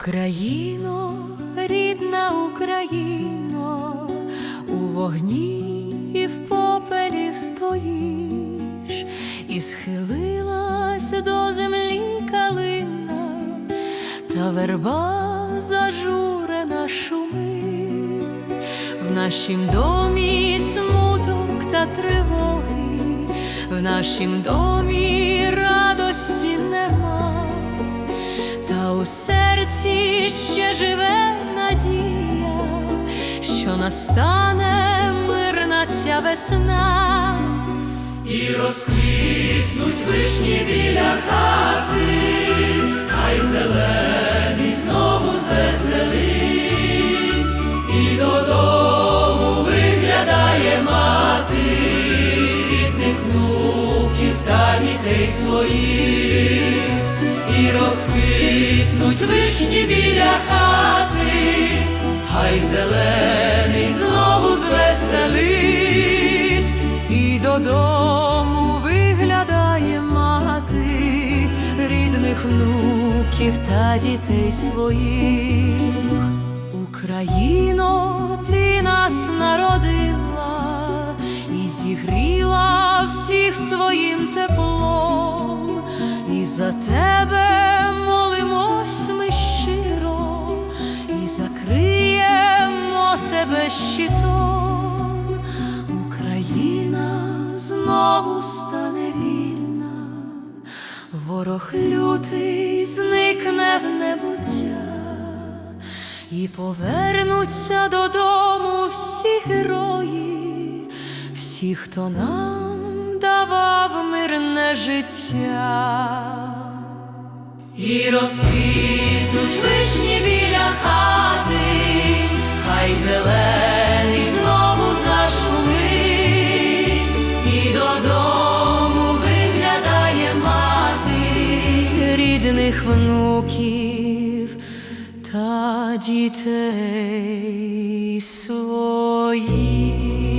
Україно, рідна Україно, у вогні і в попелі стоїш, і схилилась до землі калина, та верба зажурена шумить, в нашім домі смуток та тривоги, в нашім домі радості нема. Та у серці ще живе надія, що настане мирна ця весна, і розквітнуть вишні біля хати, хай зелений знову звеселить, і додому виглядає мати рідних внуків та дітей своїх розквітнуть вишні біля хати, хай зелений знову звеселить, і додому виглядає мати рідних внуків та дітей своїх. Україно, ти нас народила і зігріла всіх своїм теплом, і за тебе щитом. Україна знову стане вільна, ворог лютий зникне в небуття. І повернуться додому всі герої, всі, хто нам давав мирне життя, і розквітнуть вишні біля хати, хай зелений рідних внуків та дітей своїх.